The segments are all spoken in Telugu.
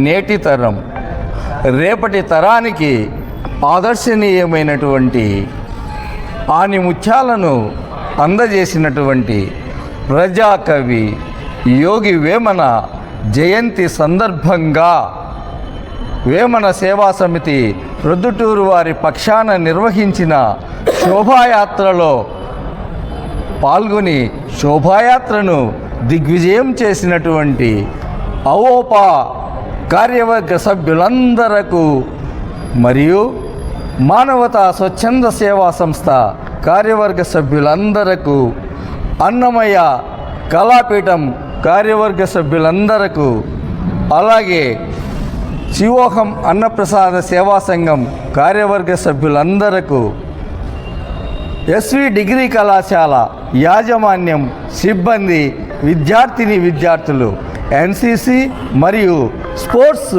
నేటి తరం రేపటి తరానికి ఆదర్శనీయమైనటువంటి ఆని ముత్యాలను అందజేసినటువంటి ప్రజాకవి యోగి వేమన జయంతి సందర్భంగా వేమన సేవా సమితి ప్రొద్దుటూరు వారి పక్షాన నిర్వహించిన శోభాయాత్రలో పాల్గొని శోభాయాత్రను దిగ్విజయం చేసినటువంటి అవోపా కార్యవర్గ సభ్యులందరకు మరియు మానవతా స్వచ్ఛంద సేవా సంస్థ కార్యవర్గ సభ్యులందరకు అన్నమయ్య కళాపీఠం కార్యవర్గ సభ్యులందరకు అలాగే శివోహం అన్నప్రసాద సేవా సంఘం కార్యవర్గ సభ్యులందరకు ఎస్వి డిగ్రీ కళాశాల యాజమాన్యం సిబ్బంది విద్యార్థిని విద్యార్థులు ఎన్సిసి మరియు స్పోర్ట్స్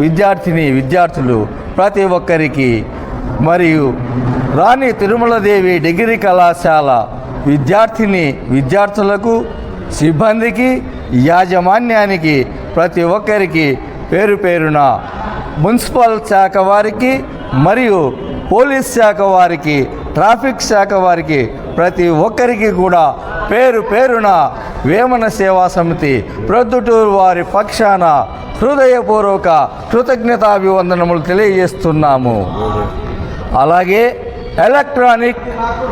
విద్యార్థిని విద్యార్థులు ప్రతి ఒక్కరికి మరియు రాణి తిరుమలదేవి డిగ్రీ కళాశాల విద్యార్థిని విద్యార్థులకు సిబ్బందికి యాజమాన్యానికి ప్రతి ఒక్కరికి పేరు పేరున మున్సిపల్ శాఖ వారికి మరియు పోలీస్ శాఖ వారికి ట్రాఫిక్ శాఖ వారికి ప్రతి ఒక్కరికి కూడా పేరు పేరున వేమన సేవా సమితి ప్రొద్దుటూరు వారి పక్షాన హృదయపూర్వక కృతజ్ఞతాభివందనములు తెలియజేస్తున్నాము. అలాగే ఎలక్ట్రానిక్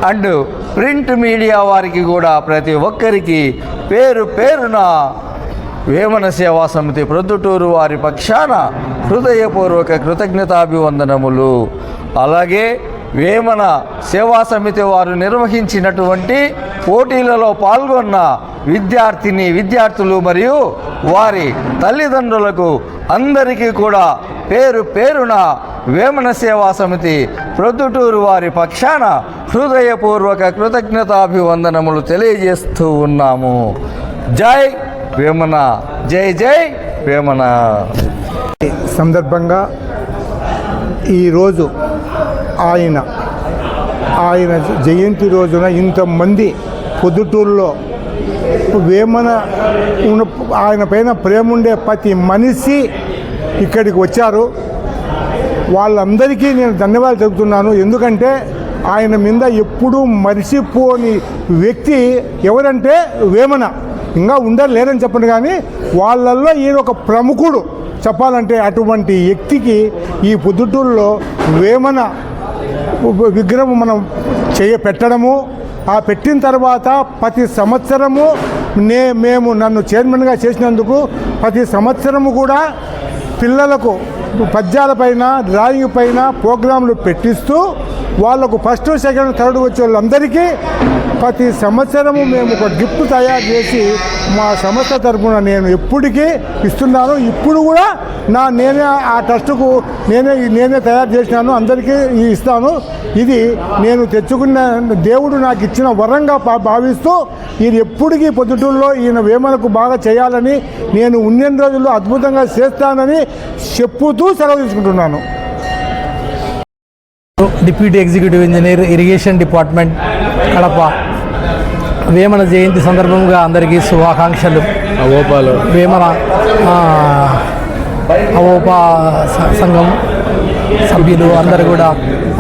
అండ్ ప్రింట్ మీడియా వారికి కూడా ప్రతి ఒక్కరికి పేరు పేరున వేమన సేవా సమితి ప్రొద్దుటూరు వారి పక్షాన హృదయపూర్వక కృతజ్ఞతాభివందనములు. అలాగే వేమన సేవా సమితి వారు నిర్వహించినటువంటి పోటీలలో పాల్గొన్న విద్యార్థిని విద్యార్థులు మరియు వారి తల్లిదండ్రులకు అందరికీ కూడా పేరు పేరున వేమన సేవా సమితి ప్రొద్దుటూరు వారి పక్షాన హృదయపూర్వక కృతజ్ఞతాభివందనములు తెలియజేస్తూ ఉన్నాము. జై వేమన జై జై వేమన. సందర్భంగా ఈరోజు ఆయన ఆయన జయంతి రోజున ఇంతమంది పొద్దుటూరులో వేమన ఆయన పైన ప్రేమ ఉండే ప్రతి మనిషి ఇక్కడికి వచ్చారు. వాళ్ళందరికీ నేను ధన్యవాదాలు చెబుతున్నాను ఎందుకంటే ఆయన మీద ఎప్పుడూ మరిసిపోని వ్యక్తి ఎవరంటే వేమన. ఇంకా ఉండరు లేదని చెప్పండి కానీ వాళ్ళల్లో ఈయన ఒక ప్రముఖుడు. చెప్పాలంటే అటువంటి వ్యక్తికి ఈ పొద్దుటూరులో వేమన విగ్రహం మనం చేయ పెట్టడము. ఆ పెట్టిన తర్వాత ప్రతి సంవత్సరము నే మేము నన్ను చైర్మన్గా చేసినందుకు ప్రతి సంవత్సరము కూడా పిల్లలకు పద్యాల పైన డ్రాయింగ్ పైన ప్రోగ్రాంలు పెట్టిస్తూ వాళ్ళకు ఫస్ట్ సెకండ్ థర్డ్ వచ్చే వాళ్ళందరికీ ప్రతి సంవత్సరము మేము ఒక గిఫ్ట్ తయారు చేసి మా సంస్థ తరఫున నేను ఎప్పటికీ ఇస్తున్నాను. ఇప్పుడు కూడా నా నేనే ఆ ట్రస్టుకు నేనే నేనే తయారు చేసినాను. అందరికీ ఇస్తాను. ఇది నేను తెచ్చుకున్న దేవుడు నాకు ఇచ్చిన వరంగా భా- భావిస్తూ ఈయన ఎప్పటికీ పొద్దుటూరులో ఈయన వేమనకు బాగా చేయాలని నేను ఉన్నన్ని రోజుల్లో అద్భుతంగా చేస్తానని చెప్పుతూ సెలవు తీసుకుంటున్నాను. Deputy executive engineer irrigation department Kadapa. Vemana జయంతి సందర్భంగా అందరికీ శుభాకాంక్షలు. అవోపాలు. వేమన ఆ, అవోపా సంఘం సభ్యులు అందరూ కూడా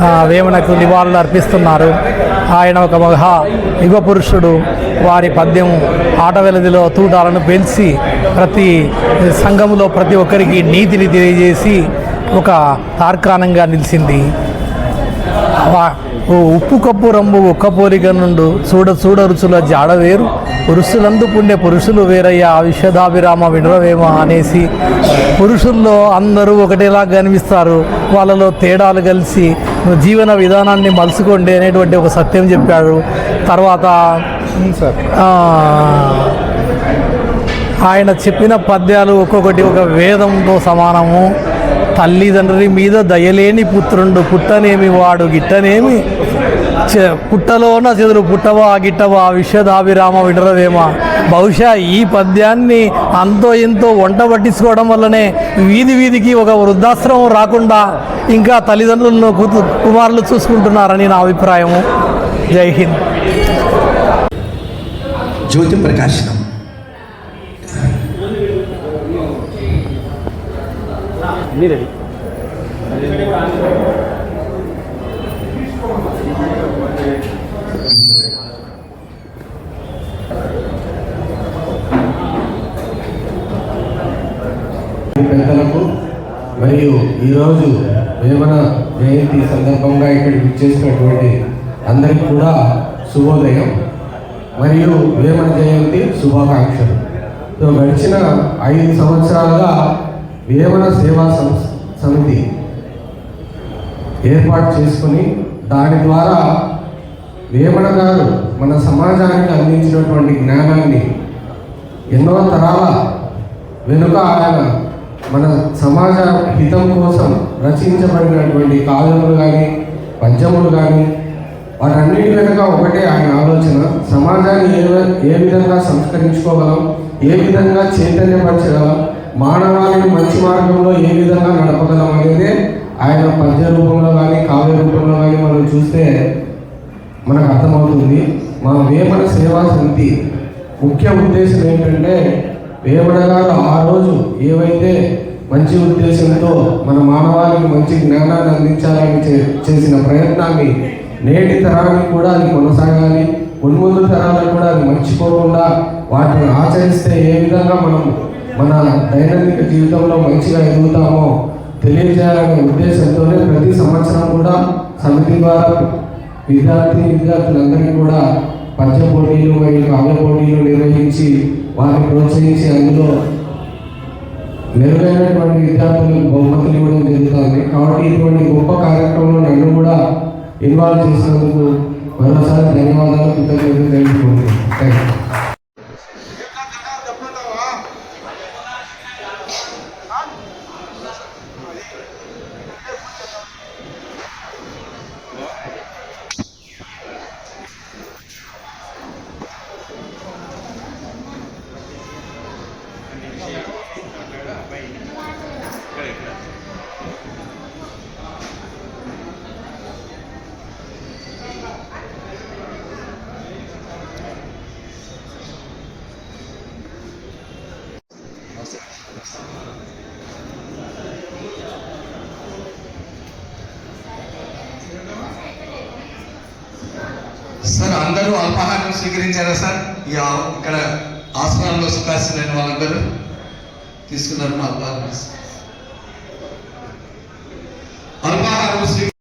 వేమనకు నివాళులు అర్పిస్తున్నారు. ఆయన ఒక మహా యుగ పురుషుడు. వారి పద్యం ఆటవెలదిలో తూటాలను పెంచి ప్రతి సంఘములో ప్రతి ఒక్కరికి నీతిని తెలియజేసి ఒక తార్కాణంగా నిలిచింది. వా- ఉప్పు కప్పు రంబు ఒక్క పోలిక నుండు చూడ చూడ రుచుల జాడ వేరు. పురుషులందు పుణ్య పురుషులు వేరయ్యా విశ్వదాభిరామ వినరవేమ అనేసి పురుషుల్లో అందరూ ఒకటేలా కనిపిస్తారు వాళ్ళలో తేడాలు కలిసి జీవన విధానాన్ని మలుచుకోండి అనేటువంటి ఒక సత్యం చెప్పాడు. తర్వాత ఆయన చెప్పిన పద్యాలు ఒక్కొక్కటి ఒక వేదంతో సమానము. తల్లిదండ్రి మీద దయలేని పుత్రుండు పుట్టనేమి వాడు గిట్టనేమి పుట్టలోన చెదురు పుట్టవా గిట్టవా విశ్వదాభిరామ విడరవేమ బహుశా ఈ పద్యాన్ని అంతో ఎంతో వంట పట్టించుకోవడం వల్లనే వీధి వీధికి ఒక వృద్ధాశ్రమం రాకుండా ఇంకా తల్లిదండ్రులను కూతు కుమారులు చూసుకుంటున్నారని నా అభిప్రాయము. జై హింద్. జ్యోతి ప్రకాశనం. అన్నీ రెడీ? పెద్దలకు మరియు ఈరోజు వేమన జయంతి సందర్భంగా ఇక్కడికి చేసినటువంటి అందరికీ కూడా శుభోదయం మరియు వేమన జయంతి శుభాకాంక్షలు. సో గడిచిన ఐదు సంవత్సరాలుగా వేమన సేవా సం- సమితి ఏర్పాటు చేసుకుని దాని ద్వారా వేమన గారు మన సమాజానికి అందించినటువంటి జ్ఞానాన్ని ఎన్నో తరాల వెనుక ఆయన మన సమాజ హితం కోసం రచించబడినటువంటి కావ్యములు కానీ పద్యములు కానీ వాటన్నిటి వెనుక ఒకటే ఆయన ఆలోచన. సమాజాన్ని ఏ ఏ విధంగా సంస్కరించుకోగలం ఏ విధంగా చైతన్యపరచగలం మానవాళిని మంచి మార్గంలో ఏ విధంగా నడపగలం అనేది ఆయన పద్య రూపంలో కానీ కావ్య రూపంలో కానీ మనం చూస్తే మనకు అర్థమవుతుంది. మా వేమన సేవా సమితి ముఖ్య ఉద్దేశం ఏంటంటే వేమన గారు ఆ రోజు ఏవైతే మంచి ఉద్దేశంతో మన మానవాళికి మంచి జ్ఞానాన్ని అందించాలని చే- చేసిన ప్రయత్నాన్ని నేటి తరానికి కూడా అది కొనసాగాలి. ఉన్ముందు తరాలకు కూడా అది మర్చిపోకుండా వాటిని ఆచరిస్తే ఏ విధంగా మనం మన దైనందిక జీవితంలో మంచిగా ఎదుగుతామో తెలియజేయాలనే ఉద్దేశంతోనే ప్రతి సంవత్సరం కూడా సమితి ద్వారా విద్యార్థి విద్యార్థులందరికీ కూడా పద్య పోటీలు మరియు కావ్య పోటీలు నిర్వహించి వారిని ప్రోత్సహించి అందులో మెరుగైనటువంటి విద్యార్థులకు బహుమతులు ఇవ్వడం జరుగుతుంది. కాబట్టి ఇటువంటి గొప్ప కార్యక్రమంలో నన్ను కూడా ఇన్వాల్వ్ చేసినందుకు మరోసారి ధన్యవాదాలు కృతజ్ఞతలు తెలుపుకుంటున్నాను. థ్యాంక్ యూ అందరూ అల్పాహారం స్వీకరించారా సార్? ఈ ఇక్కడ ఆసనాల్లో లేని వాళ్ళందరూ తీసుకున్నారు అల్పాహారం. అల్పాహారం స్వీకరి